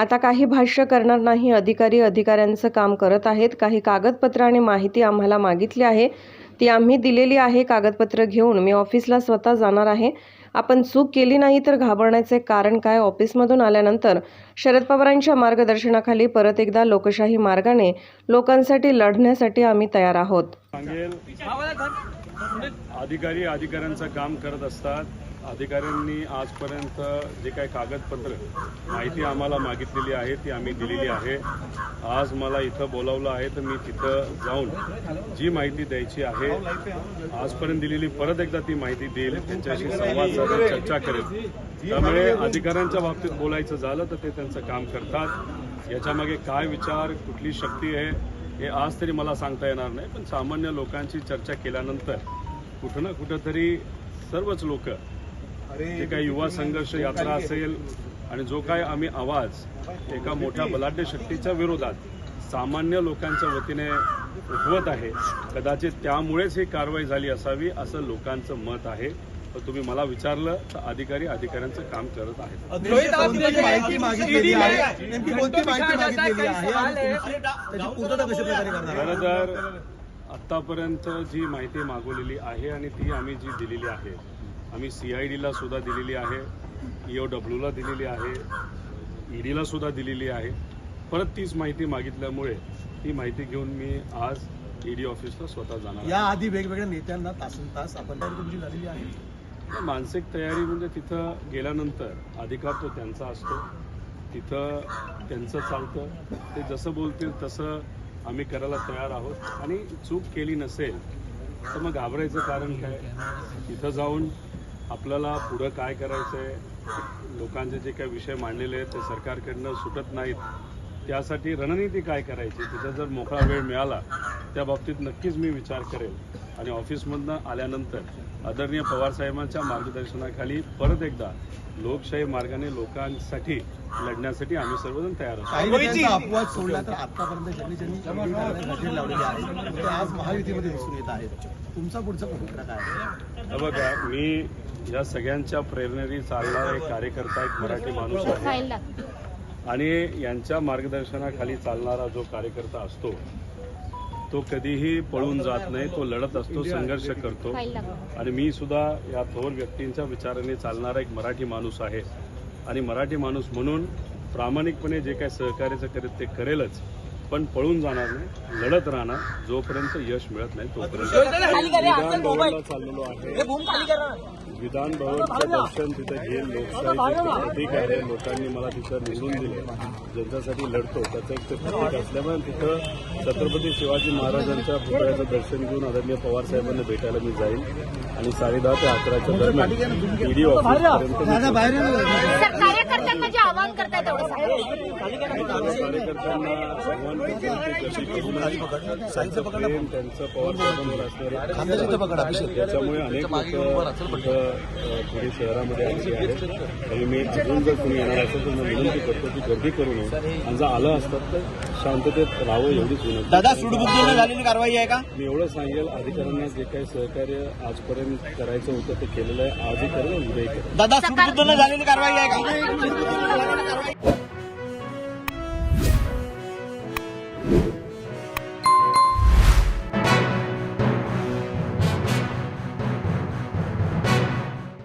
आता काही भाष्य करणार नाही. अधिकारी अधिकाऱ्यांचं काम करत आहेत. काही कागदपत्र आणि माहिती आम्हाला मागितली आहे. ती आम्ही दिलेली आहे. कागदपत्र घेऊन मी ऑफिसला स्वतः जाणार आहे. आपण चूक केली नाही तर घाबरण्याचे कारण काय? ऑफिसमधून आल्यानंतर शरद पवारांच्या मार्गदर्शनाखाली परत एकदा लोकशाही मार्गाने लोकांसाठी लढण्यासाठी आम्ही तयार आहोत. अधिकारी अधिकाऱ्यांचं काम करत असतात. अधिकाऱ्यांनी आजपर्यंत जे काही कागदपत्र माहिती आम्हाला मागितलेली आहे ती आम्ही दिलेली आहे. आज मला इथं बोलावलं आहे तर मी तिथं जाऊन जी माहिती द्यायची आहे आजपर्यंत दिलेली परत एकदा ती माहिती देईल त्यांच्याशी संवाद साधून चर्चा करेल. त्यामुळे अधिकाऱ्यांच्या बाबतीत बोलायचं झालं तर ते त्यांचं काम करतात. याच्यामागे काय विचार कुठली शक्ती आहे हे आज तरी मला सांगता येणार नाही पण सामान्य लोकांची चर्चा केल्यानंतर कुठं ना कुठंतरी सर्वच लोक जे काही युवा संघर्ष यात्रा असेल आणि जो काय आम्ही आवाज एका मोठ्या बलाढ्य शक्तीच्या विरोधात सामान्य लोकांच्या वतीने उठवत आहे कदाचित त्यामुळेच ही कारवाई झाली असावी असं लोकांचं मत आहे. तर तुम्ही मला विचारलं तर अधिकारी अधिकाऱ्यांचं काम करत आहेत. तर आत्तापर्यंत जी माहिती मागवलेली आहे आणि ती आम्ही जी दिलेली आहे आम्ही सी आय डीला सुद्धा दिलेली आहे. ई ओ डब्ल्यूला दिलेली आहे. ईडीला सुद्धा दिलेली आहे. परत तीच माहिती मागितल्यामुळे ती माहिती घेऊन मी आज ईडी ऑफिसला स्वतः जाणार. या आधी वेगवेगळ्या नेत्यांना तासन तास आपण तुमची झालेली आहे. मानसिक तयारी म्हणजे तिथं गेल्यानंतर अधिकार तो त्यांचा असतो. तिथं त्यांचं चालतं. ते जसं बोलतील तसं आम्ही करायला तयार आहोत. आणि चूक केली नसेल तर मग घाबरायचं कारण काय? तिथं जाऊन आपल्याला पुढं काय करायचं आहे लोकांचे जे काही विषय मांडलेले आहेत ते सरकारकडनं सुटत नाहीत. त्यासाठी रणनीती काय करायची? तिथं जर मोकळा वेळ मिळाला त्या बाबतीत नक्कीच मी विचार करेल. आणि ऑफिसमधनं आल्यानंतर आदरणीय पवारसाहेबांच्या मार्गदर्शनाखाली परत एकदा लोकशाही मार्गाने लोकांसाठी लढण्यासाठी आम्ही सर्वजण तयार आहोत. नेत्यांचा अपवाद सोडला तर आतापर्यंत ज्यांनी ज्यांनी लावलेली आहे ते आज महायुतीमध्ये दिसून येत आहेत. तुमचा पुढचा भूमिका काय आहे? बघा मी या सगळ्यांच्या प्रेरणेने चालणारा एक कार्यकर्ता एक मराठी माणूस आहे. आणि यांच्या मार्गदर्शनाखाली चालणारा जो कार्यकर्ता असतो तो कधीही पळून जात नाही तो लढत असतो संघर्ष करतो. आणि मी सुद्धा या थोर व्यक्तींच्या विचाराने चालणारा एक मराठी माणूस आहे. आणि मराठी माणूस म्हणून प्रामाणिकपणे जे काही सहकार्याचं करेल ते करेलच. पण पळून जाणार नाही लढत राहणार जोपर्यंत यश मिळत नाही तोपर्यंत भवनला चाललेलो आहे. विधान भवनचं दर्शन तिथं घेऊन लोकशाहीचं प्रतीक आहे. लोकांनी मला तिथं निवडून दिले. ज्यांच्यासाठी लढतो त्याचं एक ते प्रतीक असल्यामुळे तिथं छत्रपती शिवाजी महाराजांच्या पुतळ्याचं दर्शन घेऊन आदरणीय पवार साहेबांना भेटायला मी जाईल आणि साडेदहा ते अकराच्या दरम्यान ईडी ऑफिसपर्यंत कार्यकर्त्यांना आवाहन त्यांचं साहेबांवर असणारे त्याच्यामुळे अनेक पुणे शहरामध्ये आणि मी अजून जर तुम्ही येणार असेल तर मी विनंती करतो की गर्दी करू नये. आणि जर आलं असतात तर शांततेत राहावं एवढीच विनंती. दादा सूडबुद्धीने झालेली कारवाई आहे का? मी एवढं सांगेल अधिकाऱ्यांना जे काही सहकार्य आजपर्यंत करायचं होतं ते केलेलं आहे. आजही करेल उद्याही करेल. दादा सूडबुद्धीने झालेली कारवाई आहे का?